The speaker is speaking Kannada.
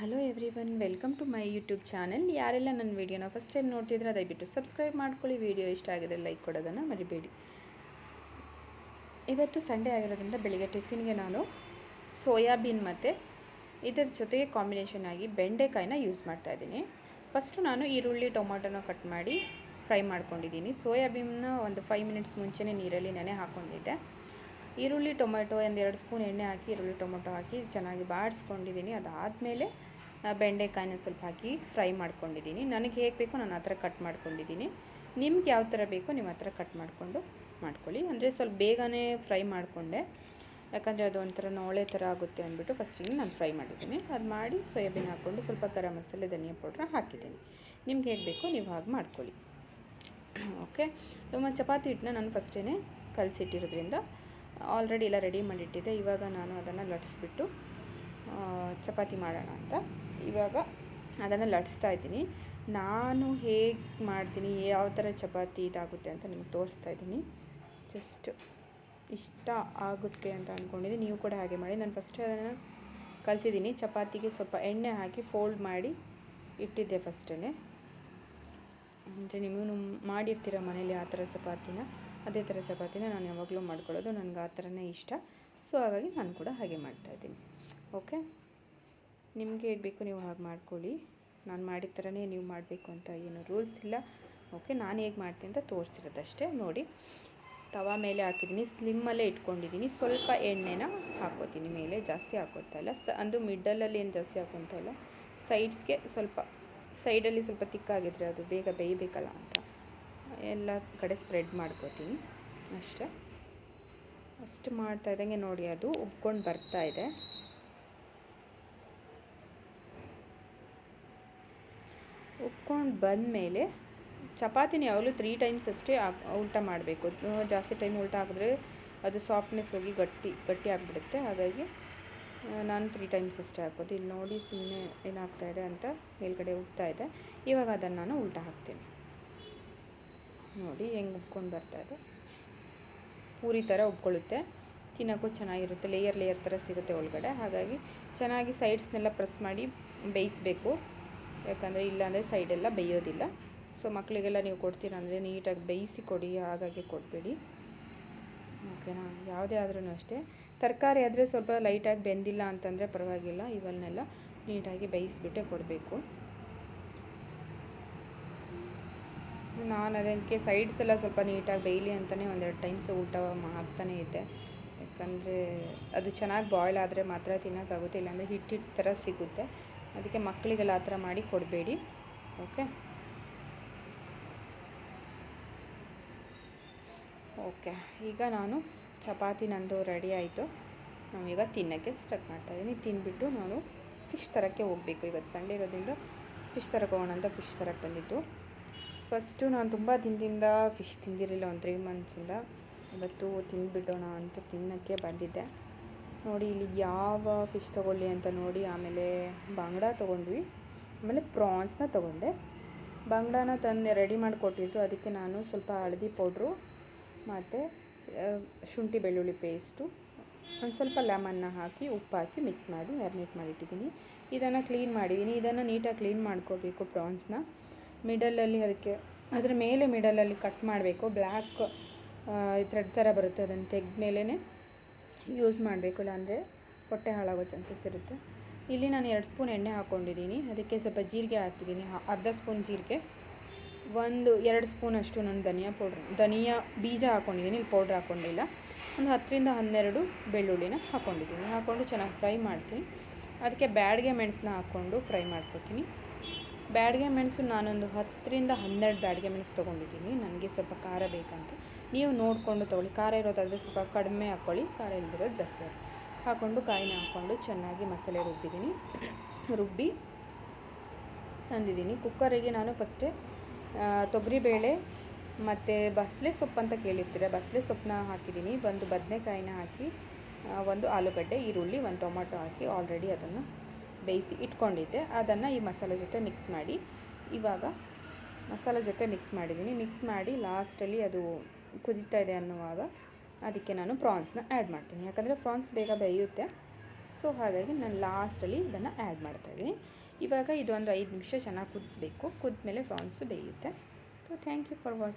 Hello everyone welcome to my YouTube channel ಯಾರೆಲ್ಲ ನನ್ನ ವೀಡಿಯೋನ ಫಸ್ಟ್ ಟೈಮ್ ನೋಡ್ತಿದ್ರೆ ದಯವಿಟ್ಟು ಸಬ್ಸ್ಕ್ರೈಬ್ ಮಾಡ್ಕೊಳ್ಳಿ. ವೀಡಿಯೋ ಇಷ್ಟ ಆಗಿದ್ರೆ ಲೈಕ್ ಕೊಡೋದನ್ನು ಮರಿಬೇಡಿ. ಇವತ್ತು ಸಂಡೇ ಆಗಿರೋದ್ರಿಂದ ಬೆಳಿಗ್ಗೆ ಟಿಫಿನ್ಗೆ ನಾನು ಸೋಯಾಬೀನ್ ಮತ್ತು ಇದರ ಜೊತೆಗೆ ಕಾಂಬಿನೇಷನ್ ಆಗಿ ಬೆಂಡೆಕಾಯಿನ ಯೂಸ್ ಮಾಡ್ತಾ ಇದ್ದೀನಿ. ಫಸ್ಟು ನಾನು ಈರುಳ್ಳಿ ಟೊಮೊಟೊನ ಕಟ್ ಮಾಡಿ ಫ್ರೈ ಮಾಡ್ಕೊಂಡಿದ್ದೀನಿ. ಸೋಯಾಬೀನ್ನ ಒಂದು ಫೈವ್ ಮಿನಿಟ್ಸ್ ಮುಂಚೆನೇ ನೀರಲ್ಲಿ ನೆನೆ ಹಾಕ್ಕೊಂಡಿದ್ದೆ ಈರುಳ್ಳಿ ಟೊಮೆಟೊ ಒಂದು ಎರಡು ಸ್ಪೂನ್ ಎಣ್ಣೆ ಹಾಕಿ, ಈರುಳ್ಳಿ ಟೊಮೆಟೊ ಹಾಕಿ ಚೆನ್ನಾಗಿ ಬಾಡಿಸ್ಕೊಂಡಿದ್ದೀನಿ. ಅದಾದಮೇಲೆ ಬೆಂಡೆಕಾಯಿನ ಸ್ವಲ್ಪ ಹಾಕಿ ಫ್ರೈ ಮಾಡ್ಕೊಂಡಿದ್ದೀನಿ. ನನಗೆ ಹೇಗೆ ಬೇಕೋ ನಾನು ಆ ಥರ ಕಟ್ ಮಾಡ್ಕೊಂಡಿದ್ದೀನಿ. ನಿಮ್ಗೆ ಯಾವ ಥರ ಬೇಕೋ ನೀವು ಆ ಕಟ್ ಮಾಡಿಕೊಂಡು ಮಾಡ್ಕೊಳ್ಳಿ. ಅಂದರೆ ಸ್ವಲ್ಪ ಬೇಗನೆ ಫ್ರೈ ಮಾಡಿಕೊಂಡೆ. ಯಾಕಂದರೆ ಅದು ಒಂಥರ ನೋಳೆ ಥರ ಆಗುತ್ತೆ ಅಂದ್ಬಿಟ್ಟು ಫಸ್ಟಿಗೆ ನಾನು ಫ್ರೈ ಮಾಡಿದ್ದೀನಿ. ಅದು ಮಾಡಿ ಸೋಯಾಬೀನ್ ಹಾಕ್ಕೊಂಡು ಸ್ವಲ್ಪ ಗರಂ ಮಸಾಲೆ, ಧನಿಯಾ ಪೌಡ್ರ ಹಾಕಿದ್ದೀನಿ. ನಿಮ್ಗೆ ಹೇಗೆ ಬೇಕೋ ನೀವು ಹಾಗೆ ಮಾಡ್ಕೊಳ್ಳಿ. ಓಕೆ? ಮತ್ತು ಚಪಾತಿ ಹಿಟ್ಟನ್ನ ನಾನು ಫಸ್ಟೇ ಕಲಸಿಟ್ಟಿರೋದ್ರಿಂದ ಆಲ್ರೆಡಿ ಎಲ್ಲ ರೆಡಿ ಮಾಡಿಟ್ಟಿದ್ದೆ. ಇವಾಗ ನಾನು ಅದನ್ನು ಲಟ್ಸ್ಬಿಟ್ಟು ಚಪಾತಿ ಮಾಡೋಣ ಅಂತ. ಇವಾಗ ಅದನ್ನು ಲಟ್ಸ್ತಾ ಇದ್ದೀನಿ. ನಾನು ಹೇಗೆ ಮಾಡ್ತೀನಿ, ಯಾವ ಥರ ಚಪಾತಿ ಇದಾಗುತ್ತೆ ಅಂತ ನಿಮ್ಗೆ ತೋರಿಸ್ತಾ ಇದ್ದೀನಿ. ಜಸ್ಟ್ ಇಷ್ಟ ಆಗುತ್ತೆ ಅಂತ ಅಂದ್ಕೊಂಡಿದ್ದೀನಿ ನೀವು ಕೂಡ ಹಾಗೆ ಮಾಡಿ. ನಾನು ಫಸ್ಟ್ ಅದನ್ನು ಕಲಿಸಿದ್ದೀನಿ. ಚಪಾತಿಗೆ ಸ್ವಲ್ಪ ಎಣ್ಣೆ ಹಾಕಿ ಫೋಲ್ಡ್ ಮಾಡಿ ಇಟ್ಟಿದ್ದೆ ಫಸ್ಟೇ ಅಂದರೆ ನೀವು ಮಾಡಿರ್ತೀರ ಮನೇಲಿ ಆ ಥರ ಚಪಾತಿನ? ಅದೇ ಥರ ಚಪಾತಿನ ನಾನು ಯಾವಾಗಲೂ ಮಾಡ್ಕೊಳ್ಳೋದು ನನಗೆ ಆ ಥರನೇ ಇಷ್ಟ. ಸೊ ಹಾಗಾಗಿ ನಾನು ಕೂಡ ಹಾಗೆ ಮಾಡ್ತಾಯಿದ್ದೀನಿ ಓಕೆ ನಿಮಗೆ ಹೇಗೆ ಬೇಕು ನೀವು ಹಾಗೆ ಮಾಡ್ಕೊಳ್ಳಿ. ನಾನು ಮಾಡಿದ ಥರನೇ ನೀವು ಮಾಡಬೇಕು ಅಂತ ಏನು ರೂಲ್ಸ್ ಇಲ್ಲ. ಓಕೆ ನಾನು ಹೇಗೆ ಮಾಡ್ತೀನಿ ಅಂತ ತೋರಿಸಿರೋದಷ್ಟೇ. ನೋಡಿ. ತವಾ ಮೇಲೆ ಹಾಕಿದ್ದೀನಿ. ಸ್ಲಿಮ್ಮಲ್ಲೇ ಇಟ್ಕೊಂಡಿದ್ದೀನಿ. ಸ್ವಲ್ಪ ಎಣ್ಣೆನ ಹಾಕೋತೀನಿ. ಮೇಲೆ ಜಾಸ್ತಿ ಹಾಕೋತಾ ಇಲ್ಲ. ಸ, ಅಂದು ಮಿಡ್ಡಲಲ್ಲಿ ಏನು ಜಾಸ್ತಿ ಹಾಕೊತಾ ಇಲ್ಲ. ಸೈಡ್ಸ್ಗೆ ಸ್ವಲ್ಪ ಸೈಡಲ್ಲಿ ಸ್ವಲ್ಪ ತಿಕ್ಕಾಗಿದ್ರೆ ಅದು ಬೇಗ ಬೇಯಬೇಕಲ್ಲ ಅಂತ. ಎಲ್ಲ ಕಡೆ ಸ್ಪ್ರೆಡ್ ಮಾಡ್ಕೋತೀನಿ. ಅಷ್ಟೇ. ಅಷ್ಟು ಮಾಡ್ತಾ ಇದ್ದಂಗೆ ನೋಡಿ, ಅದು ಉಬ್ಕೊಂಡು ಬರ್ತಾ ಇದೆ. ಉಬ್ಕೊಂಡು ಬಂದಮೇಲೆ ಚಪಾತಿನ ಯಾವಾಗಲೂ ತ್ರೀ ಟೈಮ್ಸ್ ಅಷ್ಟೇ ಉಲ್ಟ ಮಾಡಬೇಕು. ಜಾಸ್ತಿ ಟೈಮ್ ಉಲ್ಟಾ ಹಾಕಿದ್ರೆ ಅದು ಸಾಫ್ಟ್ನೆಸ್ ಹೋಗಿ ಗಟ್ಟಿ ಗಟ್ಟಿ ಆಗಿಬಿಡುತ್ತೆ. ಹಾಗಾಗಿ ನಾನು ತ್ರೀ ಟೈಮ್ಸ್ ಅಷ್ಟೇ ಹಾಕೋದು. ಇಲ್ಲಿ ನೋಡಿ ಸುಮ್ಮನೆ ಏನಾಗ್ತಾ ಇದೆ ಅಂತ ಮೇಲ್ಗಡೆ ಉಬ್ತಾ ಇದೆ. ಇವಾಗ ಅದನ್ನು ನಾನು ಉಲ್ಟಾ ಹಾಕ್ತೀನಿ. ನೋಡಿ ಹೆಂಗೆ ಉಬ್ಕೊಂಡು ಇದೆ. ಪೂರಿ ಥರ ಉಬ್ಕೊಳ್ಳುತ್ತೆ. ತಿನ್ನೋಕ್ಕೂ ಚೆನ್ನಾಗಿರುತ್ತೆ. ಲೇಯರ್ ಲೇಯರ್ ಥರ ಸಿಗುತ್ತೆ ಒಳಗಡೆ. ಹಾಗಾಗಿ ಚೆನ್ನಾಗಿ ಸೈಡ್ಸ್ನೆಲ್ಲ ಪ್ರೆಸ್ ಮಾಡಿ ಬೇಯಿಸಬೇಕು. ಯಾಕಂದರೆ ಇಲ್ಲಾಂದರೆ ಸೈಡೆಲ್ಲ ಬೇಯೋದಿಲ್ಲ. ಸೊ ಮಕ್ಕಳಿಗೆಲ್ಲ ನೀವು ಕೊಡ್ತೀರ ಅಂದರೆ ನೀಟಾಗಿ ಬೇಯಿಸಿ ಕೊಡಿ, ಹಾಗಾಗಿ ಕೊಡಬೇಡಿ. ಓಕೆನಾ? ಯಾವುದೇ ಆದ್ರೂ ಅಷ್ಟೇ. ತರಕಾರಿ ಆದರೆ ಸ್ವಲ್ಪ ಲೈಟಾಗಿ ಬೆಂದಿಲ್ಲ ಅಂತಂದರೆ ಪರವಾಗಿಲ್ಲ. ಇವನ್ನೆಲ್ಲ ನೀಟಾಗಿ ಬೇಯಿಸ್ಬಿಟ್ಟೆ ಕೊಡಬೇಕು. ನಾನು ಅದಕ್ಕೆ ಸೈಡ್ಸ್ ಎಲ್ಲ ಸ್ವಲ್ಪ ನೀಟಾಗಿ ಬೇಯಲಿ ಅಂತಲೇ ಒಂದೆರಡು ಟೈಮ್ಸ್ ಊಟ ಹಾಕ್ತಾನೆ ಇದ್ದೆ ಯಾಕಂದರೆ ಅದು ಚೆನ್ನಾಗಿ ಬಾಯ್ಲ್ ಆದರೆ ಮಾತ್ರ ತಿನ್ನೋಕ್ಕಾಗುತ್ತೆ ಇಲ್ಲಾಂದರೆ ಹಿಟ್ಟು ಹಿಟ್ಟು ಥರ ಸಿಗುತ್ತೆ. ಅದಕ್ಕೆ ಮಕ್ಕಳಿಗೆಲ್ಲ ಆ ಥರ ಮಾಡಿ ಕೊಡಬೇಡಿ. ಓಕೆ? ಓಕೆ. ಈಗ ನಾನು ಚಪಾತಿ ನಂದು ರೆಡಿ ಆಯಿತು. ನಾವೀಗ ತಿನ್ನೋಕ್ಕೆ ಸ್ಟಾರ್ಟ್ ಮಾಡ್ತಾಯಿದ್ದೀನಿ ತಿಂದುಬಿಟ್ಟು ನಾನು ಫಿಶ್ ತರೋಕ್ಕೆ ಹೋಗಬೇಕು. ಇವತ್ತು ಸಂಡೇ ಇರೋದ್ರಿಂದ ಫಿಶ್ ತರಕ್ಕೆ ಹೋಗೋಣ ಅಂತ ಫಿಶ್ ತರಕ್ಕೆ ಬಂದಿದ್ದು. ಫಸ್ಟು ನಾನು ತುಂಬ ದಿನದಿಂದ ಫಿಶ್ ತಿಂದಿರಲಿಲ್ಲ, ಒಂದು ತ್ರೀ ಮಂತ್ಸಿಂದ ಇವತ್ತು ತಿಂದುಬಿಡೋಣ ಅಂತ ತಿನ್ನೋಕ್ಕೆ ಬಂದಿದ್ದೆ. ನೋಡಿ, ಇಲ್ಲಿ ಯಾವ ಫಿಶ್ ತೊಗೊಳ್ಳಿ ಅಂತ ನೋಡಿ, ಆಮೇಲೆ ಬಾಂಗ್ಡ ತೊಗೊಂಡ್ವಿ. ಆಮೇಲೆ ಪ್ರಾನ್ಸ್ನ ತೊಗೊಂಡೆ. ಬಾಂಗ್ಡಾನ ತಂದು ರೆಡಿ ಮಾಡಿಕೊಟ್ಟಿದ್ರು ಅದಕ್ಕೆ ನಾನು ಸ್ವಲ್ಪ ಹಳದಿ ಪೌಡ್ರು ಮತ್ತು ಶುಂಠಿ ಬೆಳ್ಳುಳ್ಳಿ ಪೇಸ್ಟು ಒಂದು ಸ್ವಲ್ಪ ಲೆಮನ್ನ ಹಾಕಿ, ಉಪ್ಪು ಹಾಕಿ ಮಿಕ್ಸ್ ಮಾಡಿ ಮ್ಯಾರಿನೇಟ್ ಮಾಡಿಟ್ಟಿದ್ದೀನಿ. ಇದನ್ನು ಕ್ಲೀನ್ ಮಾಡಿದ್ದೀನಿ. ಇದನ್ನು ನೀಟಾಗಿ ಕ್ಲೀನ್ ಮಾಡ್ಕೋಬೇಕು ಪ್ರಾನ್ಸ್ನ. ಮಿಡಲಲ್ಲಿ ಅದಕ್ಕೆ, ಅದರ ಮೇಲೆ ಮಿಡಲಲ್ಲಿ ಕಟ್ ಮಾಡಬೇಕು. ಬ್ಲ್ಯಾಕ್ ಥ್ರೆಡ್ ಥರ ಬರುತ್ತೆ. ಅದನ್ನು ತೆಗೆದ ಮೇಲೇ ಯೂಸ್ ಮಾಡಬೇಕು. ಇಲ್ಲಾಂದರೆ ಹೊಟ್ಟೆ ಹಾಳಾಗೋ ಚಾನ್ಸಸ್ ಇರುತ್ತೆ. ಇಲ್ಲಿ ನಾನು ಎರಡು ಸ್ಪೂನ್ ಎಣ್ಣೆ ಹಾಕ್ಕೊಂಡಿದ್ದೀನಿ. ಅದಕ್ಕೆ ಸ್ವಲ್ಪ ಜೀರಿಗೆ ಹಾಕಿದ್ದೀನಿ. ಅರ್ಧ ಸ್ಪೂನ್ ಜೀರಿಗೆ, ಒಂದು, ಎರಡು ಸ್ಪೂನ್ ಅಷ್ಟು ನಾನು ಧನಿಯಾ ಪೌಡ್ರ್, ಧನಿಯಾ ಬೀಜ ಹಾಕ್ಕೊಂಡಿದ್ದೀನಿ. ಇಲ್ಲಿ ಪೌಡ್ರ್ ಹಾಕ್ಕೊಂಡಿಲ್ಲ. ಒಂದು ಹತ್ತರಿಂದ ಹನ್ನೆರಡು ಬೆಳ್ಳುಳ್ಳಿನ ಹಾಕ್ಕೊಂಡಿದ್ದೀನಿ. ಹಾಕ್ಕೊಂಡು ಚೆನ್ನಾಗಿ ಫ್ರೈ ಮಾಡ್ತೀನಿ. ಅದಕ್ಕೆ ಬ್ಯಾಡಿಗೆ ಮೆಣಸನ್ನ ಹಾಕ್ಕೊಂಡು ಫ್ರೈ ಮಾಡ್ಕೊತೀನಿ. ಬ್ಯಾಡಿಗೆ ಮೆಣಸು ನಾನೊಂದು ಹತ್ತರಿಂದ ಹನ್ನೆರಡು ಬ್ಯಾಡಿಗೆ ಮೆಣಸು ತೊಗೊಂಡಿದ್ದೀನಿ. ನನಗೆ ಸ್ವಲ್ಪ ಖಾರ ಬೇಕಂತ. ನೀವು ನೋಡಿಕೊಂಡು ತೊಗೊಳ್ಳಿ. ಖಾರ ಇರೋದಾದರೆ ಸ್ವಲ್ಪ ಕಡಿಮೆ ಹಾಕ್ಕೊಳ್ಳಿ. ಖಾರ ಇಲ್ಲದಿರೋದು ಜಾಸ್ತಿ ಹಾಕಿ ಹಾಕ್ಕೊಂಡು ಕಾಯಿನ ಹಾಕ್ಕೊಂಡು ಚೆನ್ನಾಗಿ ಮಸಾಲೆ ರುಬ್ಬಿದ್ದೀನಿ. ರುಬ್ಬಿ ತಂದಿದ್ದೀನಿ. ಕುಕ್ಕರಿಗೆ ನಾನು ಫಸ್ಟೇ ತೊಗರಿಬೇಳೆ ಮತ್ತು ಬಸಳೆ ಸೊಪ್ಪು ಅಂತ ಕೇಳಿರ್ತೀರ? ಬಸಳೆ ಸೊಪ್ಪನ್ನ ಹಾಕಿದ್ದೀನಿ. ಒಂದು ಬದನೆಕಾಯಿನ ಹಾಕಿ ಒಂದು ಆಲೂಗಡ್ಡೆ, ಈರುಳ್ಳಿ, ಒಂದು ಟೊಮಾಟೊ ಹಾಕಿ ಆಲ್ರೆಡಿ ಅದನ್ನು ಬೇಯಿಸಿ ಇಟ್ಕೊಂಡಿದ್ದೆ. ಅದನ್ನು ಈ ಮಸಾಲೆ ಜೊತೆ ಮಿಕ್ಸ್ ಮಾಡಿ. ಇವಾಗ ಮಸಾಲೆ ಜೊತೆ ಮಿಕ್ಸ್ ಮಾಡಿದ್ದೀನಿ. ಮಿಕ್ಸ್ ಮಾಡಿ ಲಾಸ್ಟಲ್ಲಿ ಅದು ಕುದೀತಾ ಇದೆ ಅನ್ನುವಾಗ ಅದಕ್ಕೆ ನಾನು ಪ್ರಾನ್ಸ್ನ ಆ್ಯಡ್ ಮಾಡ್ತೀನಿ. ಯಾಕಂದರೆ ಪ್ರಾನ್ಸ್ ಬೇಗ ಬೇಯುತ್ತೆ. ಸೊ ಹಾಗಾಗಿ ನಾನು ಲಾಸ್ಟಲ್ಲಿ ಇದನ್ನು ಆ್ಯಡ್ ಮಾಡ್ತಾಯಿದ್ದೀನಿ ಇವಾಗ ಇದೊಂದು ಐದು ನಿಮಿಷ ಚೆನ್ನಾಗಿ ಕುದಿಸ್ಬೇಕು. ಕುದ್ಮೇಲೆ ಪ್ರಾನ್ಸು ಬೇಯುತ್ತೆ. So thank you for watching